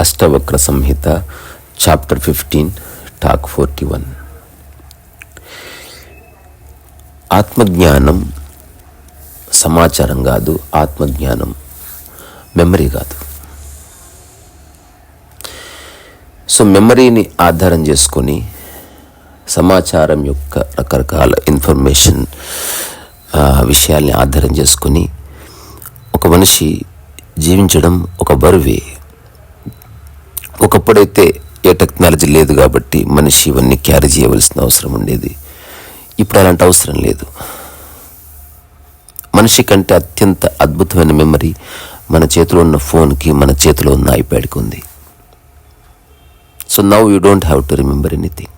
Ashtavakra Samhita chapter fifteen talk forty one ఆత్మజ్ఞానం సమాచారం కాదు ఆత్మజ్ఞానం మెమరీ కాదు. సో మెమరీని ఆధారం చేసుకొని సమాచారం యొక్క రకరకాల ఇన్ఫర్మేషన్ విషయాల్ని ఆధారం చేసుకొని ఒక మనిషి జీవించడం ఒక బరువే. ఒకప్పుడైతే ఏ టెక్నాలజీ లేదు కాబట్టి మనిషి ఇవన్నీ క్యారీ చేయవలసిన అవసరం ఉండేది. ఇప్పుడు అలాంటి అవసరం లేదు. మనిషి కంటే అత్యంత అద్భుతమైన మెమరీ మన చేతిలో ఉన్న ఫోన్కి మన చేతిలో ఉన్న ఐప్యాడ్కి ఉంది. So now you don't have to remember anything.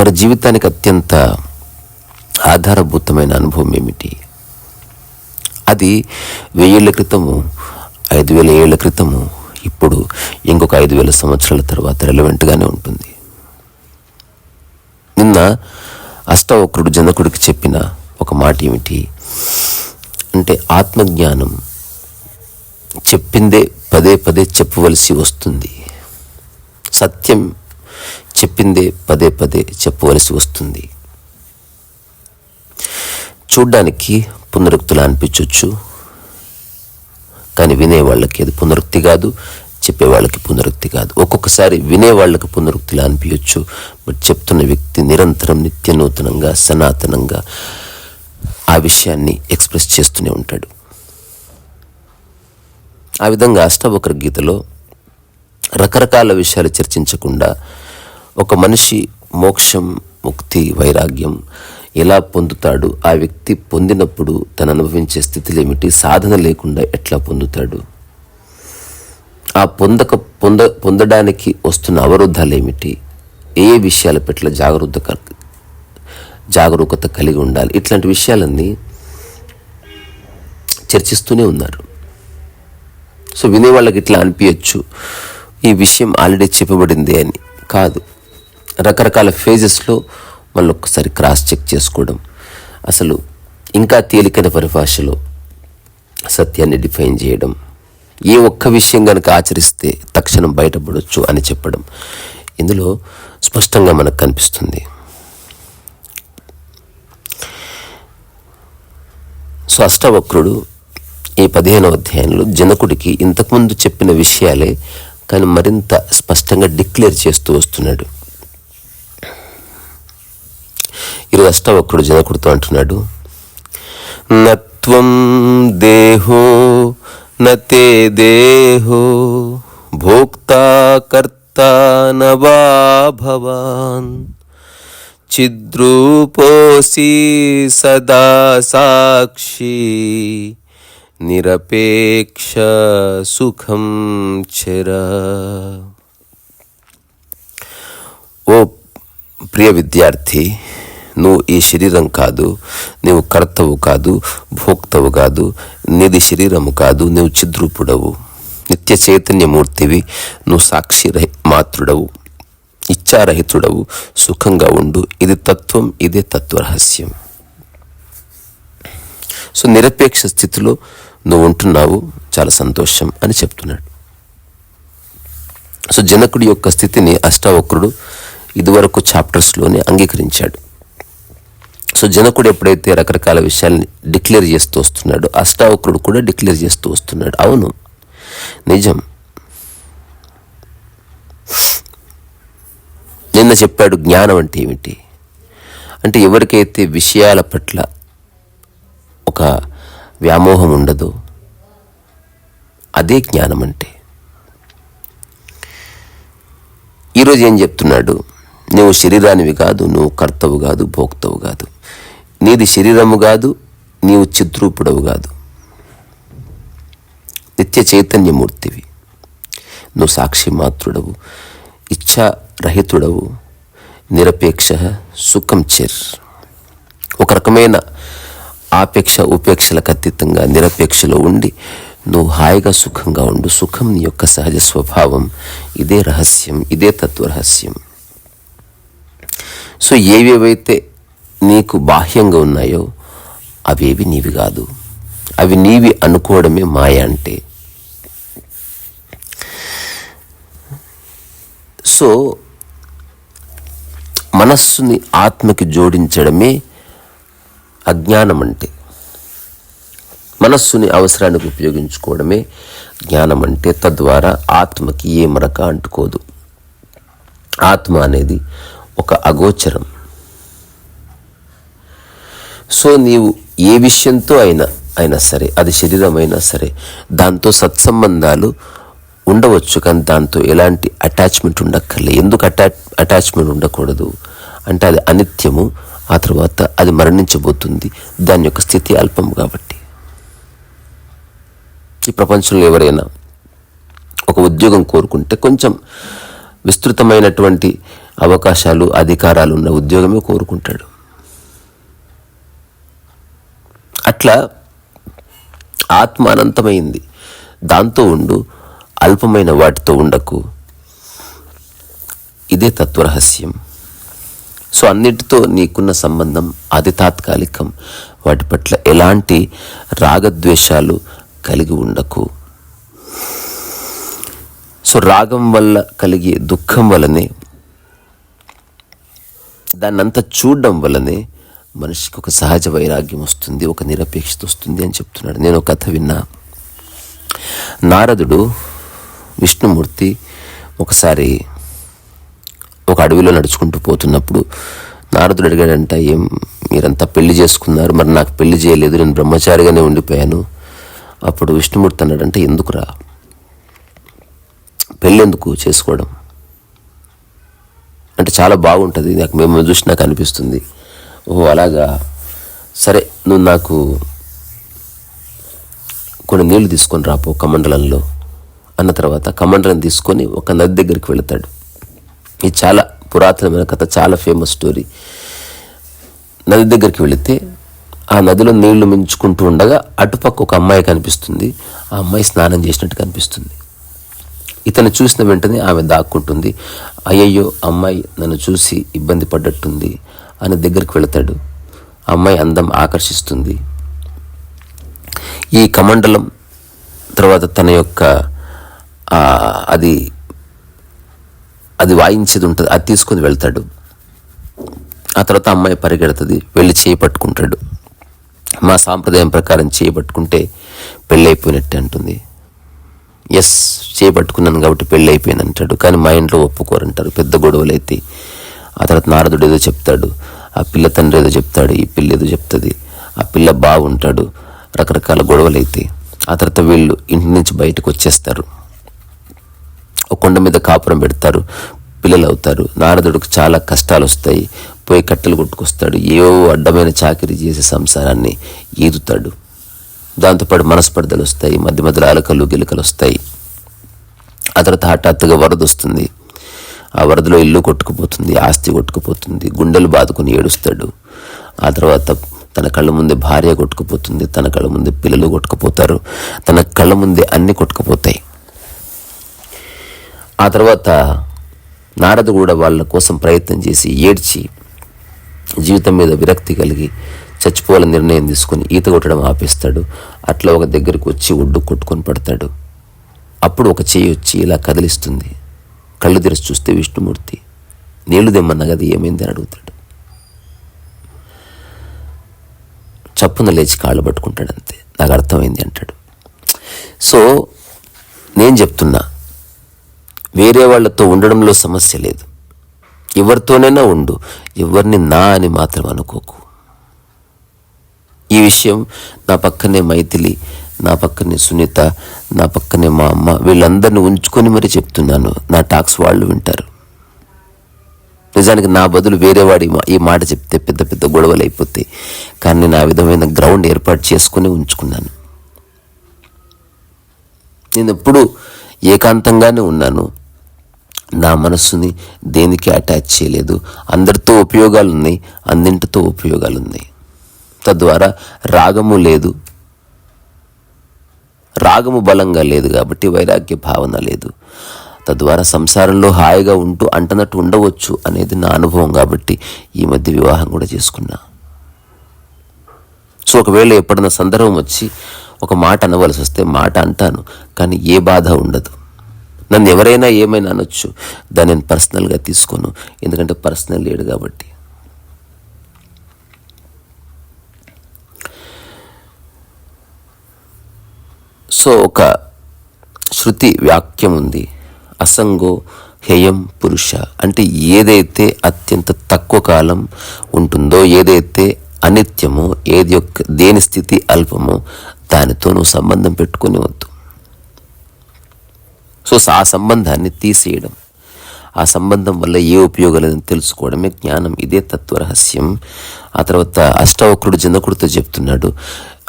మరి జీవితానికి అత్యంత ఆధారభూతమైన అనుభవం ఏమిటి? అది వెయ్యేళ్ళ క్రితము ఐదు వేల ఏళ్ళ క్రితము ఇప్పుడు ఇంకొక ఐదు వేల సంవత్సరాల తర్వాత రెలవెంట్గానే ఉంటుంది. నిన్న అష్టవక్రుడు జనకుడికి చెప్పిన ఒక మాట ఏమిటి? అంటే ఆత్మజ్ఞానం చెప్పిందే పదే పదే చెప్పవలసి వస్తుంది. సత్యం చెప్పిందే పదే పదే చెప్పవలసి వస్తుంది. చూడ్డానికి పునరుక్తిలా అనిపించవచ్చు కానీ వినేవాళ్ళకి అది పునరుక్తి కాదు చెప్పేవాళ్ళకి పునరుక్తి కాదు. ఒక్కొక్కసారి వినేవాళ్ళకి పునరుక్తిలా అనిపించవచ్చు బట్ చెప్తున్న వ్యక్తి నిరంతరం నిత్య నూతనంగా సనాతనంగా ఆ విషయాన్ని ఎక్స్ప్రెస్ చేస్తూనే ఉంటాడు. ఆ విధంగా అష్టవక్ర గీతలో రకరకాల విషయాలు చర్చించకుండా ఒక మనిషి మోక్షం ముక్తి వైరాగ్యం ఎలా పొందుతాడు? ఆ వ్యక్తి పొందినప్పుడు తను అనుభవించే స్థితులు ఏమిటి సాధన లేకుండా ఎట్లా పొందుతాడు? ఆ పొందక పొంద పొందడానికి వస్తున్న అవరోధాలు ఏమిటి ఏ ఏ విషయాల పట్ల జాగరూకత జాగరూకత కలిగి ఉండాలి? ఇట్లాంటి విషయాలన్నీ చర్చిస్తూనే ఉన్నారు. సో వినేవాళ్ళకి ఇట్లా అనిపించచ్చు ఈ విషయం ఆల్రెడీ చెప్పబడింది అని కాదు. రకరకాల ఫేజెస్లో మళ్ళీ ఒక్కసారి క్రాస్ చెక్ చేసుకోవడం. అసలు ఇంకా తేలికైన పరిభాషలో సత్యాన్ని డిఫైన్ చేయడం. ఏ ఒక్క విషయం కనుక ఆచరిస్తే తక్షణం బయటపడవచ్చు అని చెప్పడం. ఇందులో స్పష్టంగా మనకు కనిపిస్తుంది. సో అష్టవక్రుడు ఈ పదిహేనవ అధ్యాయంలో జనకుడికి ఇంతకుముందు చెప్పిన విషయాలే కానీ మరింత స్పష్టంగా డిక్లేర్ చేస్తూ వస్తున్నాడు. ఈరోజు అష్టవక్రుడు జనకుడితో అంటున్నాడు. నత్వం దేహో నతే దేహో భోక్తాకర్త నవా భవాన్. చిద్రూపోసి సదా సాక్షి నిరపేక్ష సుఖం చెర. ఓ ప్రియ విద్యార్థి నువ్వు ఈ శరీరం కాదు నీవు కర్తవు కాదు భోక్తవు కాదు నీది శరీరము కాదు నువ్వు చిద్రూపుడవు. నిత్య చైతన్యమూర్తివి నువ్వు సాక్షి రహి మాతృడవు ఇచ్చారహితుడవు సుఖంగా ఉండు. ఇది తత్వం ఇదే తత్వరహస్యం. సో నిరపేక్ష స్థితిలో నువ్వు ఉంటున్నావు చాలా సంతోషం అని చెప్తున్నాడు. సో జనకుడి యొక్క స్థితిని అష్టావక్రుడు ఇదివరకు చాప్టర్స్లోనే అంగీకరించాడు. సో జనకుడు ఎప్పుడైతే రకరకాల విషయాల్ని డిక్లేర్ చేస్తూ వస్తున్నాడో అష్టావకుడు కూడా డిక్లేర్ చేస్తూ వస్తున్నాడు. అవును. నిజం. నిన్న చెప్పాడు జ్ఞానం అంటే ఏమిటి? అంటే ఎవరికైతే విషయాల పట్ల ఒక వ్యామోహం ఉండదో అదే జ్ఞానం అంటే. ఈరోజు ఏం చెప్తున్నాడు? నువ్వు శరీరానివి కాదు నువ్వు కర్తవు కాదు భోక్తవు కాదు. నీది శరీరము కాదు నీవు చిద్రూపుడవు కాదు. నిత్య చైతన్యమూర్తివి. నువ్వు సాక్షి మాత్రుడవు ఇచ్ఛారహితుడవు నిరపేక్ష సుఖం చెర్. ఒక రకమైన ఆపేక్ష ఉపేక్షలకు అతీతంగా నిరపేక్షలో ఉండి నువ్వు హాయిగా సుఖంగా ఉండు. సుఖం నీ యొక్క సహజ స్వభావం. ఇదే రహస్యం ఇదే తత్వ రహస్యం సో ఏవేవైతే నీకు బాహ్యంగా ఉన్నాయో అవేవి నీవి కాదు. అవి నీవి అనుకోవడమే మాయ అంటే. సో మనస్సుని ఆత్మకి జోడించడమే అజ్ఞానం అంటే మనస్సుని అవసరానికి ఉపయోగించుకోవడమే జ్ఞానం అంటే తద్వారా ఆత్మకి ఏ మరక అంటుకోదు. ఆత్మ అనేది ఒక అగోచరం. సో నీవు ఏ విషయంతో అయినా అయినా సరే అది శరీరం అయినా సరే దాంతో సత్సంబంధాలు ఉండవచ్చు కానీ దాంతో ఎలాంటి అటాచ్మెంట్ ఉండక్కర్లే. ఎందుకు అటాచ్ అటాచ్మెంట్ ఉండకూడదు? అంటే అది అనిత్యము ఆ తర్వాత అది మరణించబోతుంది. దాని యొక్క స్థితి అల్పం కాబట్టి. ఈ ప్రపంచంలో ఎవరైనా ఒక ఉద్యోగం కోరుకుంటే కొంచెం విస్తృతమైనటువంటి అవకాశాలు అధికారాలు ఉన్న ఉద్యోగమే కోరుకుంటాడు. అట్లా ఆత్మ అనంతమైంది. దాంతో ఉండు అల్పమైన వాటితో ఉండకు. ఇదే తత్వరహస్యం. సో అన్నిటితో నీకున్న సంబంధం అది తాత్కాలికం. వాటి పట్ల ఎలాంటి రాగద్వేషాలు కలిగి ఉండకు. సో రాగం వల్ల కలిగే దుఃఖం వలనే దాన్నంతా చూడడం వలనే మనిషికి ఒక సహజ వైరాగ్యం వస్తుంది ఒక నిరపేక్షత వస్తుంది అని చెప్తున్నాడు. నేను ఒక కథ విన్నా. నారదుడు విష్ణుమూర్తి ఒకసారి ఒక అడవిలో నడుచుకుంటూ పోతున్నప్పుడు నారదుడు అడిగాడంట ఏం మీరంతా పెళ్ళి చేసుకున్నారు? మరి నాకు పెళ్ళి చేయలేదు నేను బ్రహ్మచారిగానే ఉండిపోయాను. అప్పుడు విష్ణుమూర్తి అన్నాడంటే ఎందుకురా? పెళ్ళెందుకు చేసుకోవడం? అంటే చాలా బాగుంటుంది నాకు మేము చూసి నాకు అనిపిస్తుంది. ఓ అలాగా? సరే నువ్వు నాకు కొన్ని నీళ్ళు తీసుకొని రాపో కమండలంలో. అన్న తర్వాత కమండలం తీసుకొని ఒక నది దగ్గరికి వెళతాడు. ఇది చాలా పురాతనమైన కథ చాలా ఫేమస్ స్టోరీ నది దగ్గరికి వెళితే ఆ నదిలో నీళ్ళు మించుకుంటూ ఉండగా అటుపక్క ఒక అమ్మాయి కనిపిస్తుంది. ఆ అమ్మాయి స్నానం చేసినట్టు కనిపిస్తుంది. ఇతను చూసిన వెంటనే ఆమె దాక్కుంటుంది. అయ్యయ్యో అమ్మాయి నన్ను చూసి ఇబ్బంది పడ్డట్టుంది. అని దగ్గరికి వెళతాడు. ఆ అమ్మాయి అందం ఆకర్షిస్తుంది. ఈ కమండలం తర్వాత తన యొక్క అది అది వాయించేది ఉంటుంది అది తీసుకొని వెళ్తాడు. ఆ తర్వాత అమ్మాయి పరిగెడుతుంది వెళ్ళి చేయి పట్టుకుంటాడు. మా సాంప్రదాయం ప్రకారం చేయి పట్టుకుంటే పెళ్ళైపోయినట్టు అంటుంది. ఎస్ చేపట్టుకున్నాను కాబట్టి పెళ్ళి అయిపోయింది అంటాడు. కానీ మా ఇంట్లో ఒప్పుకోరంటారు పెద్ద గొడవలు అయితే ఆ తర్వాత నారదుడు ఏదో చెప్తాడు ఆ పిల్ల తండ్రి ఏదో చెప్తాడు ఈ పిల్ల ఏదో చెప్తుంది ఆ పిల్ల బాగుంటాడు రకరకాల గొడవలు అయితే ఆ తర్వాత వీళ్ళు ఇంటి నుంచి బయటకు వచ్చేస్తారు. ఒక కొండ మీద కాపురం పెడతారు పిల్లలు అవుతారు. నారదుడికి చాలా కష్టాలు వస్తాయి పోయి కట్టెలు కొట్టుకొస్తాడు. ఏవో అడ్డమైన చాకరీ చేసే సంసారాన్ని ఈదుతాడు. దాంతోపాటు మనస్పర్ధలు వస్తాయి మధ్య మధ్యలో అలకలు గిలకలు వస్తాయి ఆ తర్వాత హఠాత్తుగా వరద వస్తుంది. ఆ వరదలో ఇల్లు కొట్టుకుపోతుంది ఆస్తి కొట్టుకుపోతుంది గుండెలు బాదుకుని ఏడుస్తాడు. ఆ తర్వాత తన కళ్ళ ముందే భార్య కొట్టుకుపోతుంది తన కళ్ళ ముందే పిల్లలు కొట్టుకుపోతారు తన కళ్ళ ముందే అన్ని కొట్టుకుపోతాయి. ఆ తర్వాత నారదు కూడా వాళ్ళ కోసం ప్రయత్నం చేసి ఏడ్చి జీవితం మీద విరక్తి కలిగి చచ్చిపోవాలని నిర్ణయం తీసుకొని ఈత కొట్టడం ఆపేస్తాడు. అట్లా ఒక దగ్గరికి వచ్చి ఒడ్డు కొట్టుకొని పడతాడు. అప్పుడు ఒక చేయి వచ్చి ఇలా కదిలిస్తుంది. కళ్ళు తెరిచి చూస్తే విష్ణుమూర్తి నీళ్ళు దెమ్మన్న కదా ఏమైంది అని అడుగుతాడు. చప్పున లేచి కాళ్ళు పట్టుకుంటాడు అంతే. నాకు అర్థమైంది అంటాడు. సో నేను చెప్తున్నా వేరే వాళ్ళతో ఉండడంలో సమస్య లేదు. ఎవరితోనైనా ఉండు ఎవరిని నా అని మాత్రం అనుకోకు. ఈ విషయం నా పక్కనే మైథిలి నా పక్కనే సునీత నా పక్కనే మా అమ్మ వీళ్ళందరిని ఉంచుకొని మరీ చెప్తున్నాను. నా టాక్స్ వాళ్ళు వింటారు. నిజానికి నా బదులు వేరేవాడి మా- ఈ మాట చెప్తే పెద్ద పెద్ద గొడవలు అయిపోతాయి. కానీ నేను ఆ విధమైన గ్రౌండ్ ఏర్పాటు చేసుకుని ఉంచుకున్నాను. నేను ఎప్పుడు ఏకాంతంగానే ఉన్నాను. నా మనస్సుని దేనికి అటాచ్ చేయలేదు. అందరితో ఉపయోగాలు ఉన్నాయి అన్నింటితో ఉపయోగాలు ఉన్నాయి తద్వారా రాగము లేదు రాగము బలంగా లేదు కాబట్టి వైరాగ్య భావన లేదు. తద్వారా సంసారంలో హాయిగా ఉంటూ అంటనట్టు ఉండవచ్చు అనేది నా అనుభవం కాబట్టి ఈ మధ్య వివాహం కూడా చేసుకున్నా. సో ఒకవేళ ఎప్పుడన్నా సందర్భం వచ్చి ఒక మాట అనవలసి వస్తే మాట అంటాను కానీ ఏ బాధ ఉండదు. నన్ను ఎవరైనా ఏమైనా అనొచ్చు దాన్ని నేను పర్సనల్గా తీసుకోను ఎందుకంటే పర్సనల్ లేడు కాబట్టి. సో ఒక శృతి వాక్యం ఉంది. అసంగో హేయం పురుష అంటే ఏదైతే అత్యంత తక్కువ కాలం ఉంటుందో ఏదైతే అనిత్యమో ఏది యొక్క దేని స్థితి అల్పమో దానితో నువ్వు సంబంధం పెట్టుకుని వద్దు. సో ఆ సంబంధాన్ని తీసేయడం. ఆ సంబంధం వల్ల ఏ ఉపయోగాలని తెలుసుకోవడమే జ్ఞానం. ఇదే తత్వరహస్యం. ఆ తర్వాత అష్టవక్రుడు జనకుడితో చెప్తున్నాడు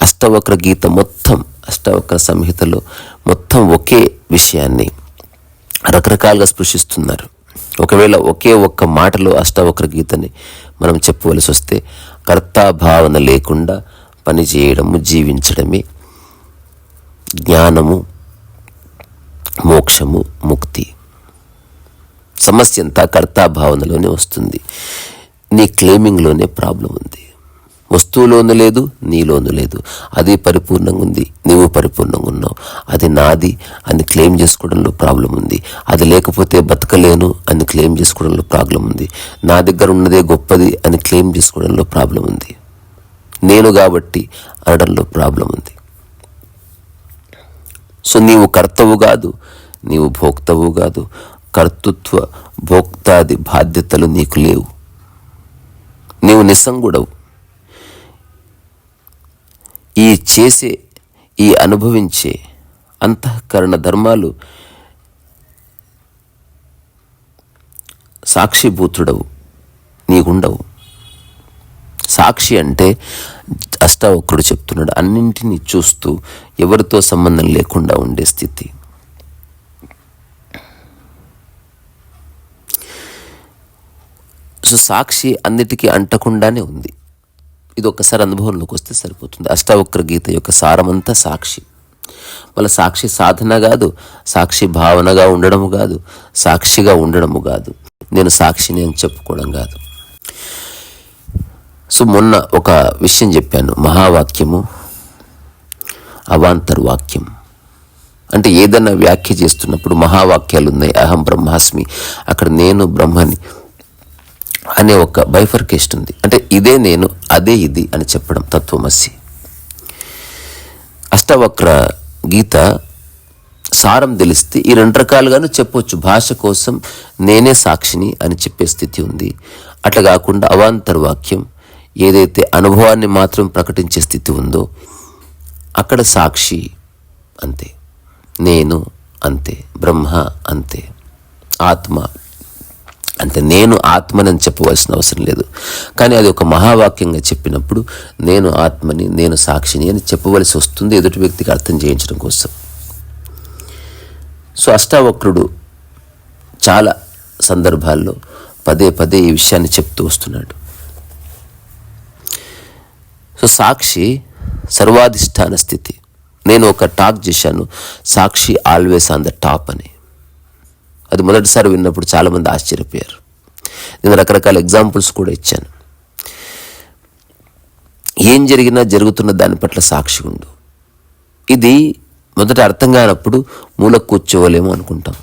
అష్టవక్ర గీత మొత్తం అష్టవక్ర సంహితలో మొత్తం ఒకే విషయాన్ని రకరకాలుగా స్పృశిస్తున్నారు. ఒకవేళ ఒకే ఒక్క మాటలో అష్టవక్ర గీతని మనం చెప్పవలసి వస్తే కర్తాభావన లేకుండా పనిచేయడము జీవించడమే జ్ఞానము మోక్షము ముక్తి. సమస్య అంతా కర్తాభావనలోనే వస్తుంది. నీ క్లెయిమింగ్లోనే ప్రాబ్లం ఉంది. వస్తువులోను లేదు నీలోను లేదు. అది పరిపూర్ణంగా ఉంది. నీవు పరిపూర్ణంగా ఉన్నావు. అది నాది అని క్లెయిమ్ చేసుకోవడంలో ప్రాబ్లం ఉంది. అది లేకపోతే బతకలేను అని క్లెయిమ్ చేసుకోవడంలో ప్రాబ్లం ఉంది. నా దగ్గర ఉన్నదే గొప్పది అని క్లెయిమ్ చేసుకోవడంలో ప్రాబ్లం ఉంది. నేను కాబట్టి అనడంలో ప్రాబ్లం ఉంది. సో నీవు కర్తవు కాదు నీవు భోక్తవు కాదు. కర్తృత్వ భోక్తాది బాధ్యతలు నీకు లేవు. నీవు నిస్సంగుడవు. ఈ చేసే ఈ అనుభవించే అంతఃకరణ ధర్మాలు సాక్షిభూతుడవు నీకుండవు సాక్షి అంటే అష్టావక్రుడు చెప్తున్నాడు అన్నింటినీ చూస్తూ ఎవరితో సంబంధం లేకుండా ఉండే స్థితి. సో సాక్షి అన్నిటికీ అంటకుండానే ఉంది. ఇది ఒకసారి అనుభవంలోకి వస్తే సరిపోతుంది. అష్టావక్ర గీత యొక్క సారమంతా సాక్షి. మళ్ళీ సాక్షి సాధన కాదు సాక్షి భావనగా ఉండడము కాదు సాక్షిగా ఉండడము కాదు. నేను సాక్షిని అని చెప్పుకోవడం కాదు. సో మొన్న ఒక విషయం చెప్పాను మహావాక్యము అవాంతర్ వాక్యం. అంటే ఏదైనా వ్యాఖ్య చేస్తున్నప్పుడు మహావాక్యాలు ఉన్నాయి అహం బ్రహ్మాస్మి అక్కడ నేను బ్రహ్మని. అనే ఒక బైఫర్కేషన్ ఉంది. అంటే ఇదే నేను అదే ఇది అని చెప్పడం తత్వమసి అష్టవక్ర గీత సారం తెలిస్తే ఈ రెండు రకాలుగాను చెప్పొచ్చు. భాష కోసం నేనే సాక్షిని అని చెప్పే స్థితి ఉంది. అట్లా కాకుండా అవాంతర వాక్యం ఏదైతే అనుభవాన్ని మాత్రం ప్రకటించే స్థితి ఉందో అక్కడ సాక్షి అంతే. నేను అంతే. బ్రహ్మ అంతే. ఆత్మ అంటే నేను ఆత్మని చెప్పవలసిన అవసరం లేదు. కానీ అది ఒక మహావాక్యంగా చెప్పినప్పుడు నేను ఆత్మని నేను సాక్షిని అని చెప్పవలసి వస్తుంది ఎదుటి వ్యక్తికి అర్థం చేయించడం కోసం. సో అష్టావక్రుడు చాలా సందర్భాల్లో పదే పదే ఈ విషయాన్ని చెప్తూ వస్తున్నాడు. సో సాక్షి సర్వాధిష్టాన స్థితి. నేను ఒక టాక్ చేశాను Sakshi always on the top అని. అది మొదటిసారి విన్నప్పుడు చాలామంది ఆశ్చర్యపోయారు. నేను రకరకాల ఎగ్జాంపుల్స్ కూడా ఇచ్చాను. ఏం జరిగినా జరుగుతున్న దాని పట్ల సాక్షి ఉండు. ఇది మొదట అర్థం కానప్పుడు మూల కూర్చోవలేము అనుకుంటాం.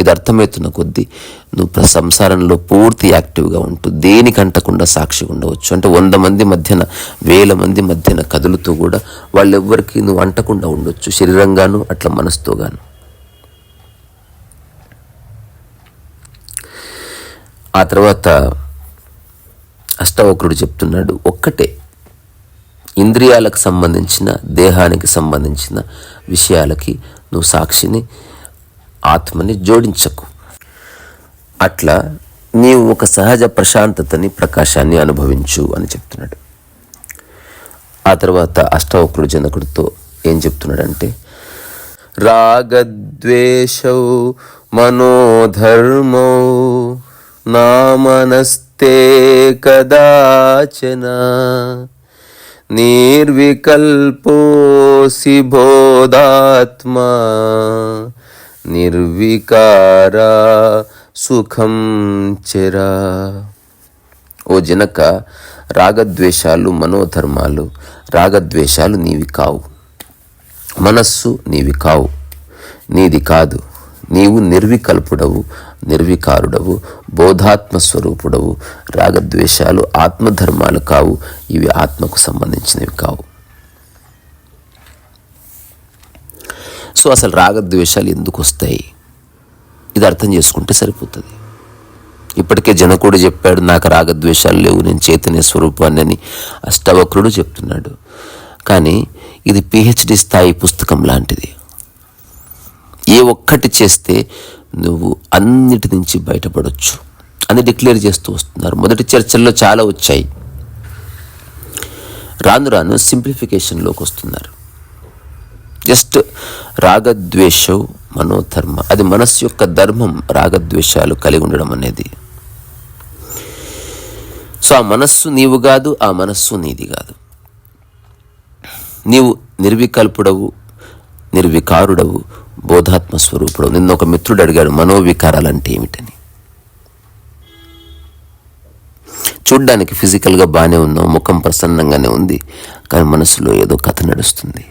ఇది అర్థమవుతున్న కొద్దీ నువ్వు ప్ర- సంసారంలో పూర్తి యాక్టివ్గా ఉంటూ దేనికంటకుండా సాక్షి ఉండవచ్చు. అంటే వంద మంది మధ్యన వేల మంది మధ్యన కదులుతూ కూడా వాళ్ళెవ్వరికి నువ్వు అంటకుండా ఉండొచ్చు. శరీరంగాను అట్లా మనసుతోగాను ఆ తర్వాత అష్టవక్రుడు చెప్తున్నాడు ఒక్కటే. ఇంద్రియాలకు సంబంధించిన దేహానికి సంబంధించిన విషయాలకి నువ్వు సాక్షిని ఆత్మని జోడించకు. అట్లా నీవు ఒక సహజ ప్రశాంతతని ప్రకాశాన్ని అనుభవించు అని చెప్తున్నాడు. ఆ తర్వాత అష్టవక్రుడు జనకుడితో ఏం చెప్తున్నాడంటే రాగద్వేషౌ మనోధర్మౌ నామనస్తే కదాచన. నిర్వికల్పోసి బోధాత్మా. నిర్వికారా సుఖం చెరా. ఓ జనక రాగద్వేషాలు మనోధర్మాలు రాగద్వేషాలు నీవి కావు. మనస్సు నీవి కావు. నీది కాదు. నీవు నిర్వికల్పుడవు నిర్వికారుడవు బోధాత్మ స్వరూపుడవు. రాగద్వేషాలు ఆత్మధర్మాలు కావు ఇవి ఆత్మకు సంబంధించినవి కావు. సో అసలు రాగద్వేషాలు ఎందుకు వస్తాయి? ఇది అర్థం చేసుకుంటే సరిపోతుంది. ఇప్పటికే జనకుడు చెప్పాడు నాకు రాగద్వేషాలు లేవు నేను చైతన్య స్వరూపాన్ని అని అష్టవక్రుడు చెప్తున్నాడు. కానీ ఇది పిహెచ్డి స్థాయి పుస్తకం లాంటిది. ఏ ఒక్కటి చేస్తే నువ్వు అన్నిటి నుంచి బయటపడవచ్చు అని డిక్లేర్ చేస్తూ వస్తున్నారు. మొదటి చర్చల్లో చాలా వచ్చాయి. రాను రాను సింప్లిఫికేషన్లోకి వస్తున్నారు. జస్ట్ రాగద్వేషం మనోధర్మ అది మనస్సు యొక్క ధర్మం రాగద్వేషాలు కలిగి ఉండడం అనేది. సో ఆ మనస్సు నీవు కాదు ఆ మనస్సు నీది కాదు. నీవు నిర్వికల్పుడవు నిర్వికారుడవు బోధాత్మ స్వరూపుడు. నిన్న ఒక మిత్రుడు అడిగాడు మనోవికారాలు అంటే ఏమిటని. చూడ్డానికి ఫిజికల్గా బాగానే ఉన్నావు ముఖం ప్రసన్నంగానే ఉంది కానీ మనసులో ఏదో కథ నడుస్తుంది.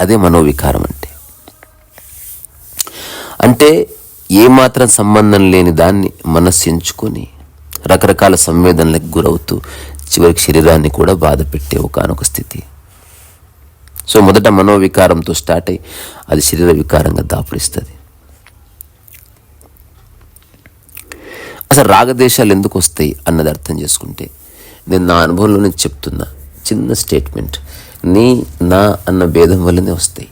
అదే మనోవికారం అంటే. అంటే ఏమాత్రం సంబంధం లేని దాన్ని మనస్సు ఎంచుకొని రకరకాల సంవేదనలకు గురవుతూ చివరికి శరీరాన్ని కూడా బాధ పెట్టే ఒకనొక స్థితి. సో మొదట మనోవికారంతో స్టార్ట్ అయ్యి అది శరీర వికారంగా దాపురిస్తుంది అసలు రాగదేశాలు ఎందుకు వస్తాయి అన్నది అర్థం చేసుకుంటే నేను నా అనుభవంలో నేను చెప్తున్నా చిన్న స్టేట్మెంట్ నీ నా అన్న భేదం వల్లనే వస్తాయి.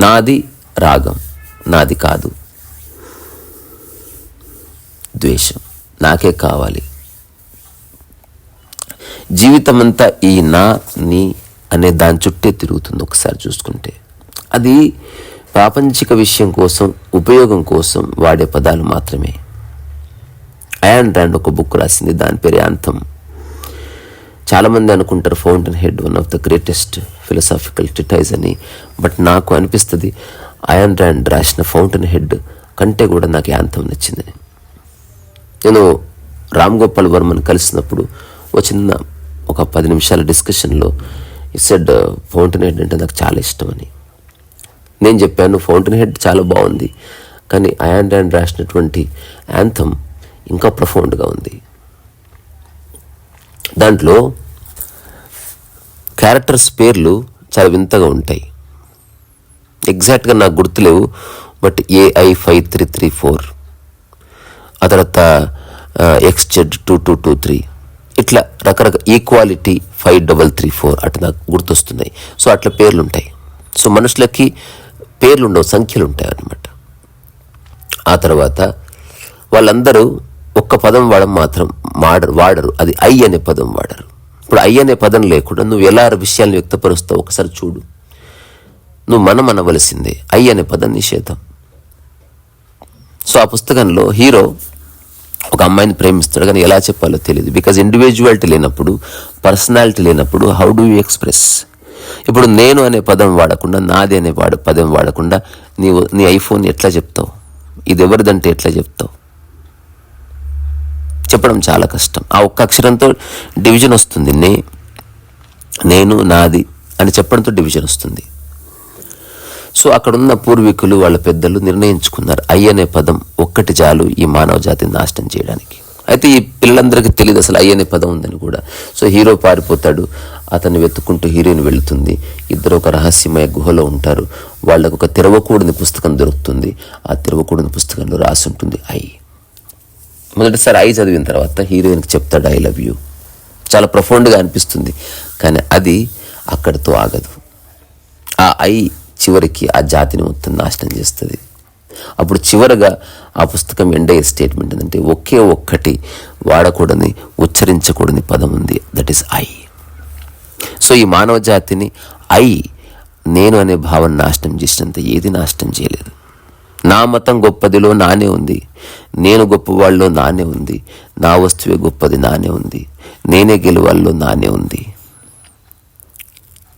నాది రాగం నాది కాదు. ద్వేషం. నాకే కావాలి. జీవితం అంతా ఈ నా నీ అనే దాని చుట్టే తిరుగుతుంది ఒకసారి చూసుకుంటే. అది ప్రాపంచిక విషయం కోసం ఉపయోగం కోసం వాడే పదాలు మాత్రమే. అయాన్ ర్యాండ్ ఒక బుక్ రాసింది దాని పేరే అంతం. చాలామంది అనుకుంటారు fountainhead one of the greatest philosophical treatise అని బట్ నాకు అనిపిస్తుంది అయాన్ ర్యాండ్ రాసిన ఫౌంటైన్ హెడ్ కంటే కూడా నాకు యాంతం నచ్చిందని. నేను రామ్ గోపాల్ వర్మను కలిసినప్పుడు ఒక చిన్న ఒక పది నిమిషాల డిస్కషన్లో సెడ్ ఫౌంటైన్ హెడ్ అంటే నాకు చాలా ఇష్టం అని నేను చెప్పాను ఫౌంటైన్ హెడ్ చాలా బాగుంది. కానీ అయాన్ ర్యాండ్ రాసినటువంటి యాంథమ్ ఇంకా ప్రొఫౌండ్గా ఉంది. దాంట్లో క్యారెక్టర్స్ పేర్లు చాలా వింతగా ఉంటాయి. ఎగ్జాక్ట్గా నాకు గుర్తులేవు but AI five three three four ఆ తర్వాత X Z two two two three ఇట్లా రకరకాల equality five double three four అట్లా నాకు గుర్తొస్తున్నాయి. సో అట్లా పేర్లు ఉంటాయి సో మనుషులకి పేర్లు ఉండవు సంఖ్యలు ఉంటాయి అన్నమాట. ఆ తర్వాత వాళ్ళందరూ ఒక్క పదం వాడడం మాత్రం మాడరు వాడరు. అది ఐ అనే పదం వాడరు. ఇప్పుడు ఐ అనే పదం లేకుండా నువ్వు ఎలా విషయాలను వ్యక్తపరుస్తావు ఒకసారి చూడు. నువ్వు మనం అనవలసిందే ఐ అనే పదం నిషేధం. సో ఆ పుస్తకంలో హీరో ఒక అమ్మాయిని ప్రేమిస్తాడు. కానీ ఎలా చెప్పాలో తెలియదు బికాజ్ ఇండివిజువాలిటీ లేనప్పుడు పర్సనాలిటీ లేనప్పుడు హౌ డూ యూ ఎక్స్ప్రెస్ ఇప్పుడు నేను అనే పదం వాడకుండా నాది అనే వాడు పదం వాడకుండా నీవు నీ ఐఫోన్ ఎట్లా చెప్తావు? ఇది ఎవరిదంటే ఎట్లా చెప్తావు? చెప్పడం చాలా కష్టం. ఆ ఒక్క అక్షరంతో డివిజన్ వస్తుంది. నే నేను నాది అని చెప్పడంతో డివిజన్ వస్తుంది. సో అక్కడున్న పూర్వీకులు వాళ్ళ పెద్దలు నిర్ణయించుకున్నారు. ఐ అనే పదం ఒక్కటి చాలు ఈ మానవ జాతిని నాశనం చేయడానికి. అయితే ఈ పిల్లలందరికీ తెలియదు అసలు ఐ అనే పదం ఉందని కూడా. సో హీరో పారిపోతాడు అతన్ని వెతుక్కుంటూ హీరోయిన్ వెళుతుంది. ఇద్దరు ఒక రహస్యమయ గుహలో ఉంటారు. వాళ్ళకు ఒక తెరవకూడని పుస్తకం దొరుకుతుంది. ఆ తెరవకూడని పుస్తకంలో రాసి ఉంటుంది ఐ. మొదటిసారి ఐ చదివిన తర్వాత హీరోయిన్కి చెప్తాడు ఐ లవ్ యూ. చాలా ప్రొఫౌండ్గా అనిపిస్తుంది. కానీ అది అక్కడితో ఆగదు. ఆ ఐ చివరికి ఆ జాతిని మొత్తం నాశనం చేస్తుంది. అప్పుడు చివరగా ఆ పుస్తకం ఎండయ్యే స్టేట్మెంట్ ఏంటంటే ఒకే ఒక్కటి వాడకూడని ఉచ్చరించకూడని పదం ఉంది దట్ ఈస్ ఐ సో ఈ మానవ జాతిని ఐ నేను అనే భావన నాశనం చేసినంత ఏది నాశనం చేయలేదు. నా మతం గొప్పదిలో నానే ఉంది నేను గొప్పవాళ్ళలో నానే ఉంది నా వస్తువే గొప్పది నానే ఉంది నేనే గెలువాళ్ళలో నానే ఉంది.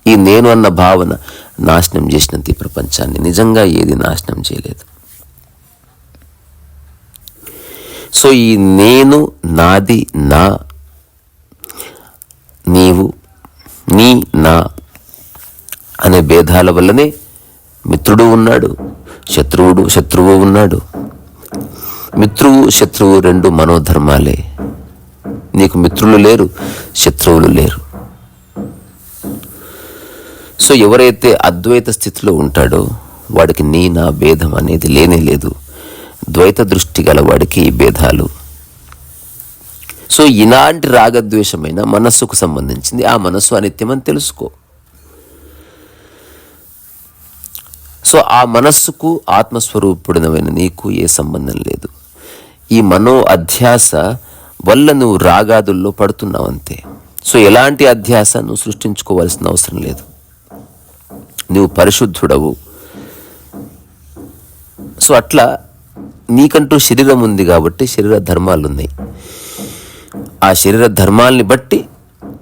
ఈ నేను అన్న భావన నాశనం చేసినంత ఈ ప్రపంచాన్ని. నిజంగా ఏది నాశనం చేయలేదు. సో ఈ నేను నాది నా నీవు నీ నా అనే భేదాల వల్లనే మిత్రుడు ఉన్నాడు శత్రువుడు శత్రువు ఉన్నాడు. మిత్రువు శత్రువు రెండు మనోధర్మాలే. నీకు మిత్రులు లేరు శత్రువులు లేరు. సో ఎవరైతే అద్వైత స్థితిలో ఉంటాడో వాడికి నీ నా భేదం అనేది లేనే లేదు. ద్వైత దృష్టి గల వాడికి ఈ భేదాలు. సో ఇలాంటి రాగద్వేషమైన మనస్సుకు సంబంధించింది ఆ మనస్సు అనిత్యమని తెలుసుకో. సో ఆ మనస్సుకు ఆత్మస్వరూపుడినమైన నీకు ఏ సంబంధం లేదు. ఈ మనో అధ్యాస వల్ల నువ్వు రాగాదుల్లో పడుతున్నావు అంతే సో ఎలాంటి అధ్యాస? నువ్వు సృష్టించుకోవాల్సిన అవసరం లేదు. నువ్వు పరిశుద్ధుడవు. సో అట్లా నీకంటూ శరీరం ఉంది కాబట్టి శరీర ధర్మాలు ఉన్నాయి ఆ శరీర ధర్మాల్ని బట్టి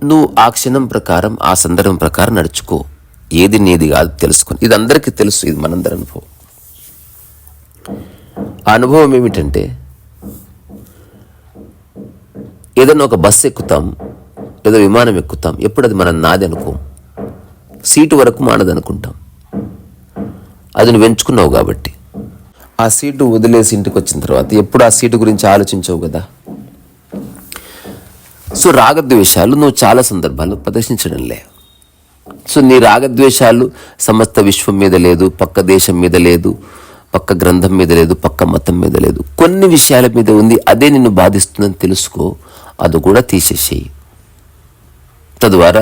నువ్వు ఆ క్షణం ప్రకారం ఆ సందర్భం ప్రకారం నడుచుకో. ఏది నీది కాదు తెలుసుకొని. ఇది అందరికీ తెలుసు ఇది మనందరి అనుభవం. ఆ అనుభవం ఏమిటంటే ఏదైనా ఒక బస్సు ఎక్కుతాం లేదా విమానం ఎక్కుతాం ఎప్పుడు అది మనం నాది అనుకోం. సీటు వరకు మానదనుకుంటాం. అది నువ్వు ఎంచుకున్నావు కాబట్టి. ఆ సీటు వదిలేసి ఇంటికి వచ్చిన తర్వాత ఎప్పుడు ఆ సీటు గురించి ఆలోచించవు కదా? సో రాగద్వేషాలు నువ్వు చాలా సందర్భాల్లో ప్రదర్శించడం లే. సో నీ రాగద్వేషాలు సమస్త విశ్వం మీద లేదు పక్క దేశం మీద లేదు పక్క గ్రంథం మీద లేదు పక్క మతం మీద లేదు. కొన్ని విషయాల మీద ఉంది అదే నిన్ను బాధిస్తుందని తెలుసుకో అది కూడా తీసేసేయి. తద్వారా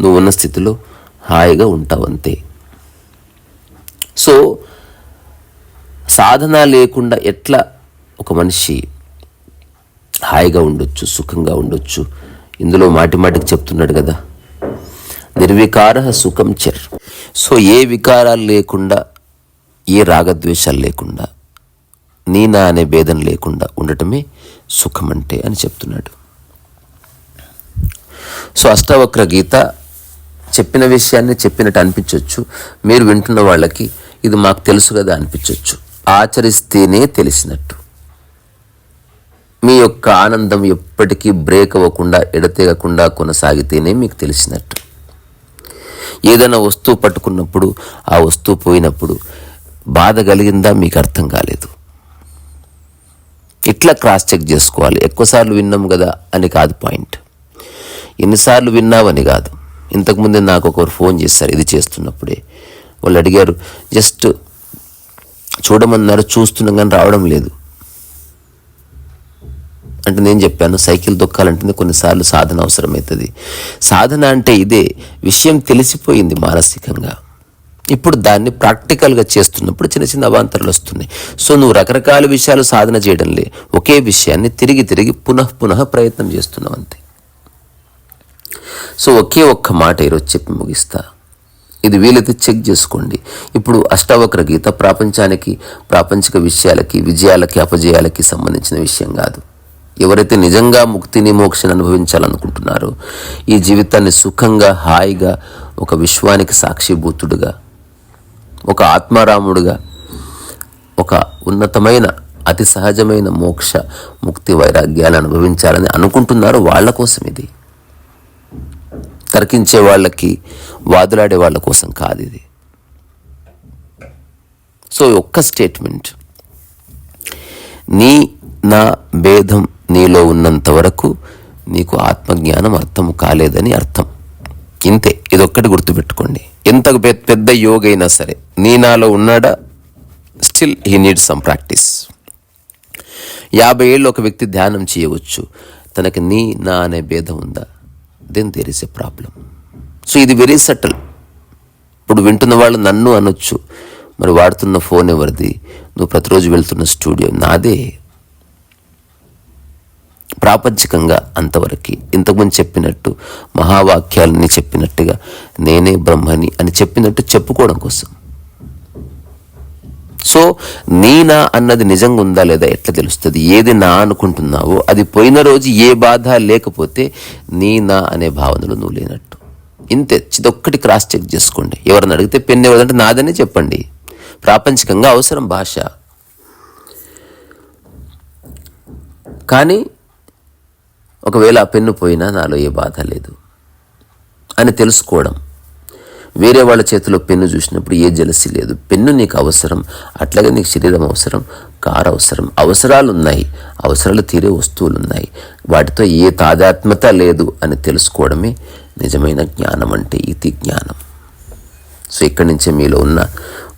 నువ్వు ఉన్న స్థితిలో హాయిగా ఉంటావు అంతే సో సాధన లేకుండా ఎట్లా ఒక మనిషి హాయిగా ఉండొచ్చు సుఖంగా ఉండొచ్చు? ఇందులో మాటి మాటికి చెప్తున్నాడు కదా. నిర్వికార సుఖం చెర్. సో ఏ వికారాలు లేకుండా ఏ రాగద్వేషాలు లేకుండా నీనా అనే భేదం లేకుండా ఉండటమే సుఖం అంటే అని చెప్తున్నాడు. సో అష్టవక్ర గీత చెప్పిన విషయాన్ని చెప్పినట్టు అనిపించవచ్చు మీరు వింటున్న వాళ్ళకి ఇది మాకు తెలుసు కదా అనిపించవచ్చు ఆచరిస్తేనే తెలిసినట్టు. మీ యొక్క ఆనందం ఎప్పటికీ బ్రేక్ అవ్వకుండా ఎడతెగకుండా కొనసాగితేనే మీకు తెలిసినట్టు. ఏదైనా వస్తువు పట్టుకున్నప్పుడు ఆ వస్తువు పోయినప్పుడు బాధ కలిగిందా మీకు అర్థం కాలేదు. ఇట్లా క్రాస్ చెక్ చేసుకోవాలి. ఎక్కువసార్లు విన్నాం కదా అని కాదు పాయింట్. ఎన్నిసార్లు విన్నావని కాదు. ఇంతకుముందే నాకు ఒకరు ఫోన్ చేశారు ఇది చేస్తున్నప్పుడే. వాళ్ళు అడిగారు జస్ట్ చూడమన్నారు చూస్తున్నాం కానీ రావడం లేదు. అంటే నేను చెప్పాను సైకిల్ దొక్కాలంటే కొన్నిసార్లు సాధన అవసరమవుతుంది సాధన అంటే ఇదే విషయం తెలిసిపోయింది మానసికంగా. ఇప్పుడు దాన్ని ప్రాక్టికల్గా చేస్తున్నప్పుడు చిన్న చిన్న అవాంతరాలు వస్తున్నాయి. సో నువ్వు రకరకాల విషయాలు సాధన చేయడంలే ఒకే విషయాన్ని తిరిగి తిరిగి పునః పునః ప్రయత్నం చేస్తున్నావు అంతే. సో ఒకే ఒక్క మాట ఈరోజు చెప్పి ముగిస్తా. ఇది వీలైతే చెక్ చేసుకోండి. ఇప్పుడు అష్టావక్ర గీత ప్రాపంచానికి ప్రాపంచిక విషయాలకి విజయాలకి అపజయాలకి సంబంధించిన విషయం కాదు. ఎవరైతే నిజంగా ముక్తిని మోక్షని అనుభవించాలనుకుంటున్నారో ఈ జీవితాన్ని సుఖంగా హాయిగా ఒక విశ్వానికి సాక్షిభూతుడుగా ఒక ఆత్మారాముడుగా ఒక ఉన్నతమైన అతి సహజమైన మోక్ష ముక్తి వైరాగ్యాలు అనుభవించాలని అనుకుంటున్నారు వాళ్ళ కోసం ఇది. తర్కించే వాళ్ళకి వాదులాడే వాళ్ళ కోసం కాదు ఇది. సో ఒక్క స్టేట్మెంట్ నీ నా భేదం నీలో ఉన్నంత వరకు నీకు ఆత్మజ్ఞానం అర్థం కాలేదని అర్థం. ఇంతే. ఇదొక్కటి గుర్తుపెట్టుకోండి. ఎంత పెద్ద యోగ అయినా సరే నీ నాలో ఉన్నాడా? Still he need some practice. యాభై ఏళ్ళు ఒక వ్యక్తి ధ్యానం చేయవచ్చు. తనకి నీ నా అనే భేదం ఉందా? Then there is a problem so ఇది వెరీ సటిల్ ఇప్పుడు వింటున్న వాళ్ళు నన్ను అనొచ్చు. మరి వాడుతున్న ఫోన్ ఎవరిది? నువ్వు ప్రతిరోజు వెళ్తున్న స్టూడియో నాదే. ప్రాపంచికంగా అంతవరకు. ఇంతకుముందు చెప్పినట్టు మహావాక్యాలని చెప్పినట్టుగా నేనే బ్రహ్మని అని చెప్పినట్టు చెప్పుకోవడం కోసం. సో నీనా అన్నది నిజంగా ఉందా లేదా ఎట్లా తెలుస్తుంది? ఏది నా అనుకుంటున్నావో అది పోయిన రోజు ఏ బాధ లేకపోతే నీనా అనే భావనలో నువ్వు లేనట్టు. ఇంతే ఇదొక్కటి క్రాస్ చెక్ చేసుకోండి. ఎవరిని అడిగితే పెన్ను ఎవరంటే నాదనే చెప్పండి. ప్రాపంచికంగా అవసరం భాష. కానీ ఒకవేళ ఆ పెన్ను పోయినా నాలో ఏ బాధ లేదు అని తెలుసుకోవడం. వేరే వాళ్ళ చేతిలో పెన్ను చూసినప్పుడు ఏ జలసి లేదు. పెన్ను నీకు అవసరం అట్లాగే నీకు శరీరం అవసరం కారు అవసరం అవసరాలు ఉన్నాయి అవసరాలు తీరే వస్తువులు ఉన్నాయి వాటితో ఏ తాదాత్మ్యత లేదు అని తెలుసుకోవడమే నిజమైన జ్ఞానం అంటే ఇది జ్ఞానం. సో ఇక్కడి నుంచే మీలో ఉన్న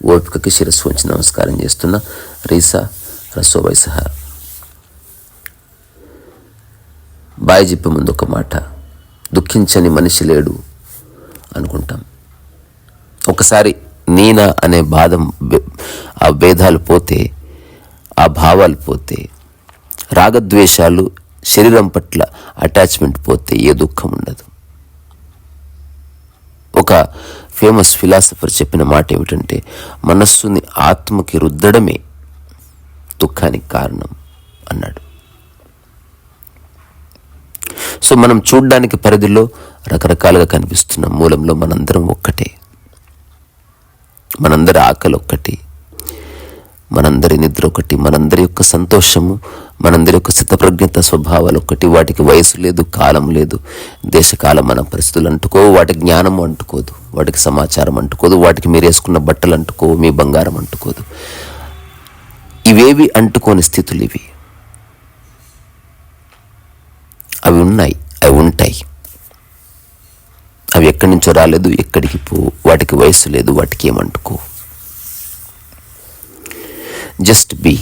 ఓపికకి శిరస్సు ఉంచి నమస్కారం చేస్తున్న. రీసా రసో సహా. బాయి చెప్పే ముందు ఒక మాట. దుఃఖించని మనిషి లేడు అనుకుంటాం. ఒకసారి నేనా అనే బాధ ఆ భేదాలు పోతే ఆ భావాలు పోతే రాగద్వేషాలు శరీరం పట్ల అటాచ్మెంట్ పోతే ఏ దుఃఖం ఉండదు. ఒక ఫేమస్ ఫిలాసఫర్ చెప్పిన మాట ఏమిటంటే మనస్సుని ఆత్మకి రుద్దడమే దుఃఖానికి కారణం అన్నాడు. సో మనం చూడ్డానికి పరిధిలో రకరకాలుగా కనిపిస్తున్నాం మూలంలో మనందరం ఒక్కటే. మనందరి ఆకలి ఒక్కటి మనందరి నిద్ర ఒకటి మనందరి యొక్క సంతోషము మనందరి యొక్క స్థితప్రజ్ఞత స్వభావాలు ఒకటి వాటికి వయసు లేదు కాలం లేదు దేశకాలం మన పరిస్థితులు అంటుకోవు వాటి జ్ఞానం అంటుకోదు వాటికి సమాచారం అంటుకోదు వాటికి మీరు వేసుకున్న బట్టలు అంటుకోవు మీ బంగారం అంటుకోదు. ఇవేవి అంటుకోని స్థితులు ఇవి? అవి ఉన్నాయి అవి ఉంటాయి. అవి ఎక్కడి నుంచో రాలేదు ఎక్కడికి పో వాటికి వయసు లేదు వాటికి ఏమంటుకో. Just be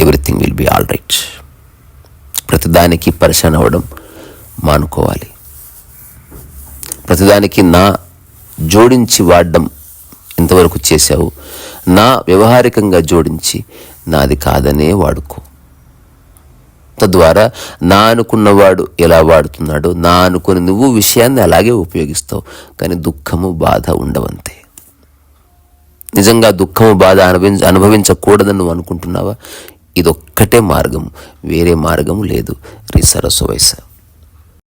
everything will be all right ప్రతిదానికి పరిశాన్ అవ్వడం మానుకోవాలి. ప్రతిదానికి నా జోడించి వాడడం ఇంతవరకు చేశావు. నా వ్యవహారికంగా జోడించి నాది కాదనే వాడుకో. తద్వారా నా అనుకున్నవాడు ఎలా వాడుతున్నాడో నా అనుకుని నువ్వు విషయాన్ని అలాగే ఉపయోగిస్తావు. కానీ దుఃఖము బాధ ఉండవంతే. నిజంగా దుఃఖము బాధ అనుభవించ అనుభవించకూడదని నువ్వు అనుకుంటున్నావా? ఇదొక్కటే మార్గం. వేరే మార్గం లేదు. రీ సరస్సు వయసు